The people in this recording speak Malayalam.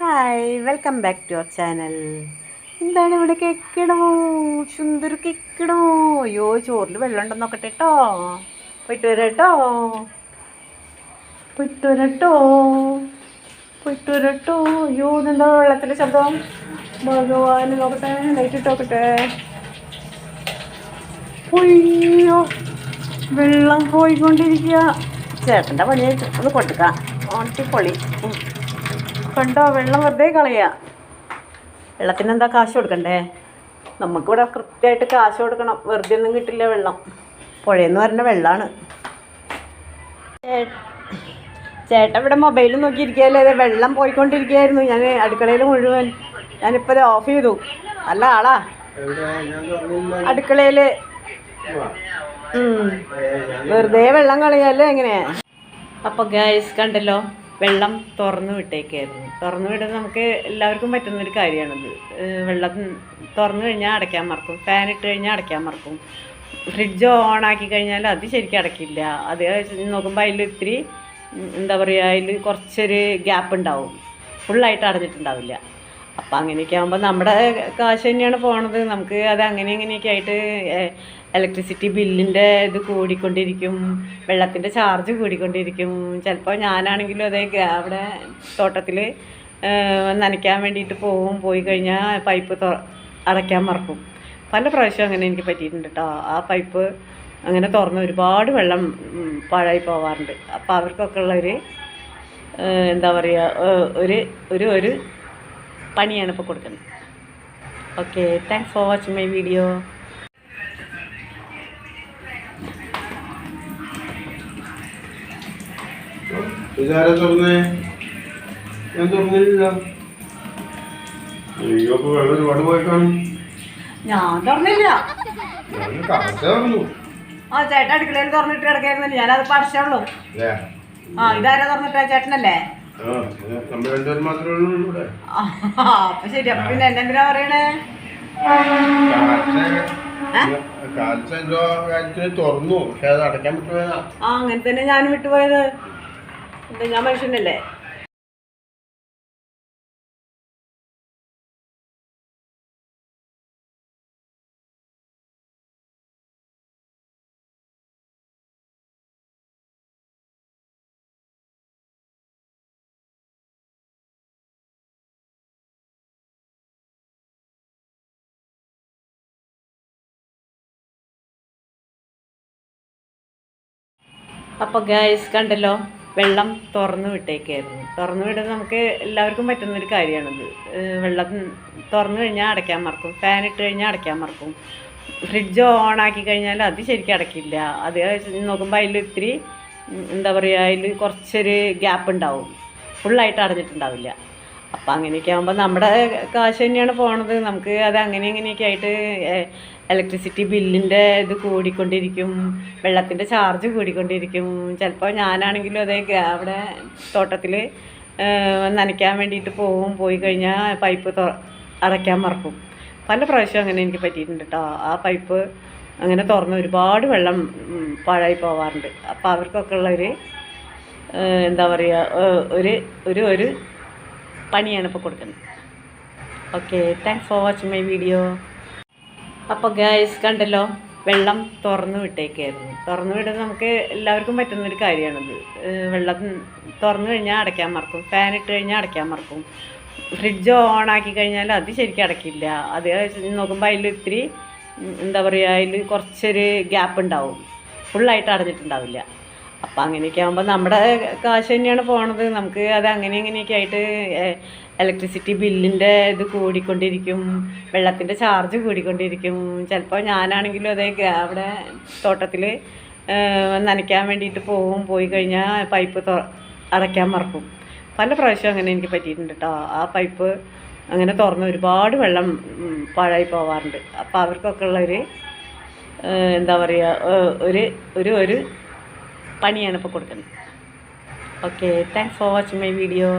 Hi welcome back to our channel. എന്താണ് ഇവിടെ കേക്കിടമോ സുന്ദർ കേക്കിടമോ അയ്യോ ചോറിൽ വെള്ളം ഉണ്ടെന്ന് നോക്കട്ടെ കേട്ടോ പോയിട്ട് വരാം കേട്ടോ പോയിട്ട് വരാം കേട്ടോ പോയിട്ട് വരാം കേട്ടോ അയ്യോ എന്താ വെള്ളത്തിന്റെ ശബ്ദം? ഭഗവാൻ നോക്കട്ടെ ലൈറ്റ് ഇട്ട് നോക്കട്ടെ. വെള്ളം പോയിക്കൊണ്ടിരിക്കുക ചേട്ടന്റെ പണിയായിട്ട് ഒന്ന് കൊടുക്കാം. ഉം. കണ്ടോ? വെള്ളം വെറുതെ കളയുക വെള്ളത്തിന് എന്താ കാശ് കൊടുക്കണ്ടേ? നമുക്കിവിടെ കൃത്യമായിട്ട് കാശ് കൊടുക്കണം. വെറുതെ ഒന്നും കിട്ടില്ല വെള്ളം. പുഴയെന്ന് പറഞ്ഞ വെള്ളമാണ് ചേട്ടൻ ഇവിടെ മൊബൈൽ നോക്കിയിരിക്കുകയല്ലേ? അതെ വെള്ളം പോയിക്കൊണ്ടിരിക്കുകയായിരുന്നു. ഞാൻ അടുക്കളയിൽ മുഴുവൻ ഞാനിപ്പോൾ ഇത് ഓഫ് ചെയ്തു. അല്ല ആളാ. അടുക്കളയിൽ വെറുതെ വെള്ളം കളയാല്ലേ എങ്ങനെയാ അപ്പോൾ ഗൈസ് കണ്ടല്ലോ. വെള്ളം തുറന്നു വിട്ടേക്കായിരുന്നു. തുറന്നു വിടുന്നത് നമുക്ക് എല്ലാവർക്കും പറ്റുന്നൊരു കാര്യമാണത്. വെള്ളം തുറന്നു കഴിഞ്ഞാൽ അടയ്ക്കാൻ മറക്കും. ഫാൻ ഇട്ട് കഴിഞ്ഞാൽ അടയ്ക്കാൻ മറക്കും. ഫ്രിഡ്ജ് ഓൺ ആക്കി കഴിഞ്ഞാൽ അത് ശരിക്കും അടയ്ക്കില്ല. അത് നോക്കുമ്പോൾ അതിൽ ഇത്തിരി എന്താ പറയുക അതിൽ കുറച്ചൊരു ഗ്യാപ്പ് ഉണ്ടാവും. ഫുള്ളായിട്ട് അടഞ്ഞിട്ടുണ്ടാവില്ല. അപ്പം അങ്ങനെയൊക്കെ ആകുമ്പോൾ നമ്മുടെ കാശ് തന്നെയാണ് പോണത്. നമുക്ക് അത് അങ്ങനെ ഇങ്ങനെയൊക്കെ ആയിട്ട് ഇലക്ട്രിസിറ്റി ബില്ലിന്റെ ഇത് കൂടിക്കൊണ്ടിരിക്കും വെള്ളത്തിന്റെ ചാർജ് കൂടിക്കൊണ്ടിരിക്കും. ചിലപ്പോൾ ഞാനാണെങ്കിലും അതേ അവിടെ തോട്ടത്തിൽ നനയ്ക്കാൻ വേണ്ടിയിട്ട് പോവും. പോയി കഴിഞ്ഞാൽ പൈപ്പ് തൊ അടയ്ക്കാൻ മറക്കും. പല പ്രാവശ്യം അങ്ങനെ എനിക്ക് പറ്റിയിട്ടുണ്ട് കേട്ടോ ആ പൈപ്പ് അങ്ങനെ തുറന്ന് ഒരുപാട് വെള്ളം പാഴായി പോവാറുണ്ട്. അപ്പോൾ അവർക്കൊക്കെ ഉള്ളൊരു എന്താ പറയുക ഒരു ഒരു ഒരു പണിയാണ് ഇപ്പോൾ കൊടുക്കുന്നത്. Okay thanks for watching my video ഇതാരാ തുറന്നേ? ഞാൻ തുറന്നില്ല അയ്യോ അപ്പൊ വെള്ളം ഒരുപാട് പോയി കാണും ഞാൻ തുറന്നില്ല. ഞാൻ കറക്റ്റ് തുറന്നു. ആ ചേട്ടൻ അടുക്കളയിൽ തുറന്നിട്ട് കിടക്കായിരുന്നില്ല. ഞാനത് പഠിച്ചുള്ളൂ അല്ലേ? ആ ഇതാരാ തുറന്നിട്ടാ? ചേട്ടനല്ലേ? അപ്പൊ ശരി അപ്പൊ പിന്നെ പറയണേ? തുറന്നു പക്ഷെ അത് അടയ്ക്കാൻ പറ്റുമോ? ആ അങ്ങനെ തന്നെ ഞാൻ വിട്ടുപോയത്. എന്താ ഞാൻ മനുഷ്യനല്ലേ? അപ്പോൾ ഗൈസ് കണ്ടല്ലോ വെള്ളം തുറന്നു വിട്ടേക്കായിരുന്നു. തുറന്നു വിടുന്നത് നമുക്ക് എല്ലാവർക്കും പറ്റുന്നൊരു കാര്യമാണത്. വെള്ളം തുറന്നു കഴിഞ്ഞാൽ അടയ്ക്കാൻ മറക്കും. ഫാൻ ഇട്ട് കഴിഞ്ഞാൽ അടയ്ക്കാൻ മറക്കും. ഫ്രിഡ്ജ് ഓൺ ആക്കി കഴിഞ്ഞാൽ അത് ശരിക്കും അടയ്ക്കില്ല. അത് നോക്കുമ്പോൾ അതിൽ ഇത്തിരി എന്താ പറയുക അതിൽ കുറച്ചൊരു ഗ്യാപ്പ് ഉണ്ടാവും. ഫുള്ളായിട്ട് അടഞ്ഞിട്ടുണ്ടാവില്ല. അപ്പം അങ്ങനെയൊക്കെ ആകുമ്പോൾ നമ്മുടെ കാശ് തന്നെയാണ് പോണത്. നമുക്ക് അത് അങ്ങനെ ഇങ്ങനെയൊക്കെ ആയിട്ട് ഇലക്ട്രിസിറ്റി ബില്ലിന്റെ ഇത് കൂടിക്കൊണ്ടിരിക്കും വെള്ളത്തിന്റെ ചാർജ് കൂടിക്കൊണ്ടിരിക്കും. ചിലപ്പോൾ ഞാനാണെങ്കിലും അതേ അവിടെ തോട്ടത്തിൽ നനയ്ക്കാൻ വേണ്ടിയിട്ട് പോവും. പോയി കഴിഞ്ഞാൽ പൈപ്പ് അടയ്ക്കാൻ മറക്കും. പല പ്രാവശ്യം അങ്ങനെ എനിക്ക് പറ്റിയിട്ടുണ്ട് കേട്ടോ ആ പൈപ്പ് അങ്ങനെ തുറന്ന് ഒരുപാട് വെള്ളം പാഴായി പോവാറുണ്ട്. അപ്പോൾ അവർക്കൊക്കെ ഉള്ളൊരു എന്താ പറയുക ഒരു ഒരു ഒരു പണിയാണ് ഇപ്പോൾ കൊടുക്കുന്നത്. Okay thanks for watching my video അപ്പോൾ ഗൈസ് കണ്ടല്ലോ വെള്ളം തുറന്നു വിട്ടേക്കായിരുന്നു. തുറന്നു വിടുന്നത് നമുക്ക് എല്ലാവർക്കും പറ്റുന്നൊരു കാര്യമാണത്. വെള്ളം തുറന്നു കഴിഞ്ഞാൽ അടയ്ക്കാൻ മറക്കും. ഫാൻ ഇട്ട് കഴിഞ്ഞാൽ അടയ്ക്കാൻ മറക്കും. ഫ്രിഡ്ജ് ഓൺ ആക്കി കഴിഞ്ഞാൽ അത് ശരിക്കും അടയ്ക്കില്ല. അത് നോക്കുമ്പോൾ അതിൽ ഇത്തിരി എന്താ പറയുക അതിൽ കുറച്ചൊരു ഗ്യാപ്പ് ഉണ്ടാവും. ഫുള്ളായിട്ട് അടഞ്ഞിട്ടുണ്ടാവില്ല. അപ്പം അങ്ങനെയൊക്കെ ആകുമ്പോൾ നമ്മുടെ കാശ് തന്നെയാണ് പോണത്. നമുക്ക് അത് അങ്ങനെ ഇങ്ങനെയൊക്കെ ആയിട്ട് ഇലക്ട്രിസിറ്റി ബില്ലിന്റെ ഇത് കൂടിക്കൊണ്ടിരിക്കും വെള്ളത്തിന്റെ ചാർജ് കൂടിക്കൊണ്ടിരിക്കും. ചിലപ്പോൾ ഞാനാണെങ്കിലും അതേ അവിടെ തോട്ടത്തിൽ നനയ്ക്കാൻ വേണ്ടിയിട്ട് പോവും. പോയി കഴിഞ്ഞാൽ പൈപ്പ് അടയ്ക്കാൻ മറക്കും. പല പ്രാവശ്യം അങ്ങനെ എനിക്ക് പറ്റിയിട്ടുണ്ട് കേട്ടോ ആ പൈപ്പ് അങ്ങനെ തുറന്ന് ഒരുപാട് വെള്ളം പാഴായി പോവാറുണ്ട്. അപ്പോൾ അവർക്കൊക്കെ ഉള്ളൊരു എന്താ പറയുക ഒരു ഒരു ഒരു പണിയാണ് ഇപ്പോൾ കൊടുക്കുന്നത്. Okay thanks for watching my video